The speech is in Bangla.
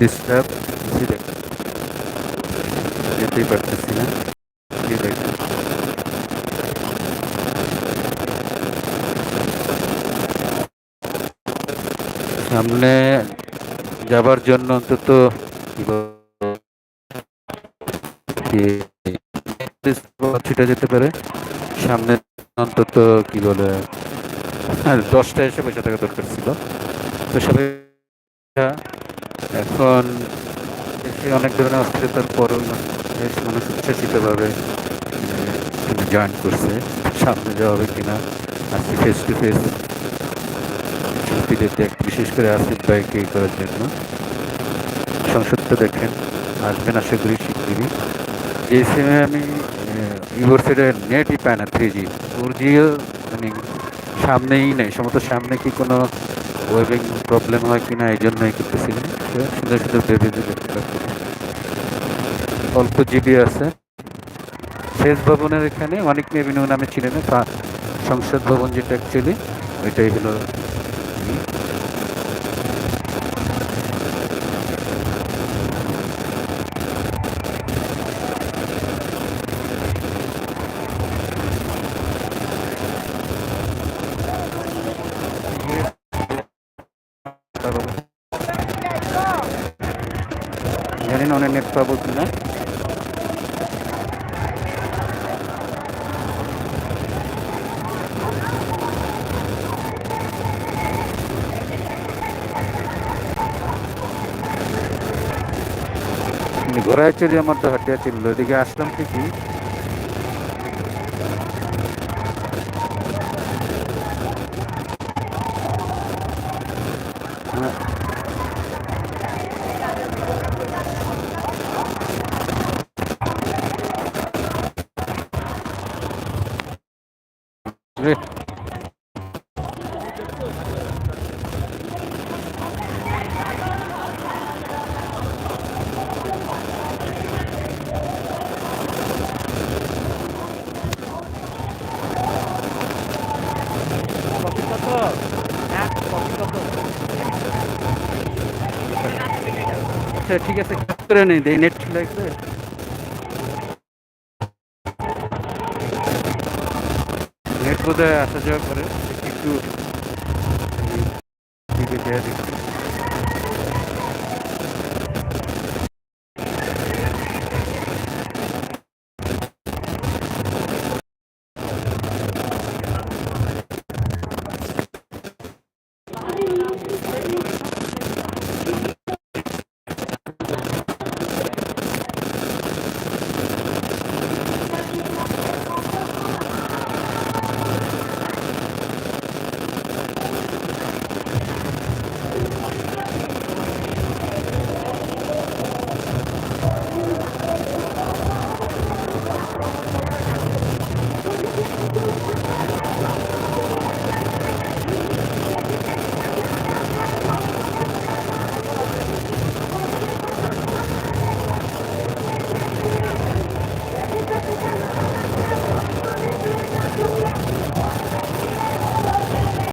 ডিস্টার্ব যেতেই পারতেছি না সামনে যাবার জন্য অন্তত ছিটা যেতে পারে? সামনে অন্তত কি বলে? হ্যাঁ দশটা এসে পয়সা থাকা দরকার ছিল। তো সবাই এখন এসে অনেক ধরনের অস্থিরতার পরও বেশ মানুষ উচ্ছ্বাসিতভাবে জয়েন করছে, সামনে যাওয়া হবে কিনা, আজকে ফেস টু ফেস শিল্পীদের বিশেষ করে আসিফ ভাইকে করার জন্য। সংসদটা দেখেন, আসবেন আশা করি শিগগিরই। যে সিমে আমি ইউনিভার্সিটির নেটই পায় না থ্রি জি ফোর জিও মানে সামনেই নেই, সম্ভবত সামনে কি কোনো ওয়েবিং প্রবলেম হয় কিনা এই জন্যই করতেছি। সুন্দর সুন্দর ভেবে দেখতে পাচ্ছি। অল্প জিবি আছে। শেষ ভবনের এখানে অনেক মেভিনিউ নামে ছিলেন। সংসদ ভবন যেটা অ্যাকচুয়ালি ওইটাই হলো। জানি না অনেক নেট পাবো কিনা। ঘোরায় চলে আমার তো হাটিয়া ছিল এদিকে আসলাম ঠিকই। হ্যাঁ, রে আচ্ছা ঠিক আছে করে নেই দেয় নেট লাগবে নেট বোধহয় আসা যাওয়া করে, একটু দেখি।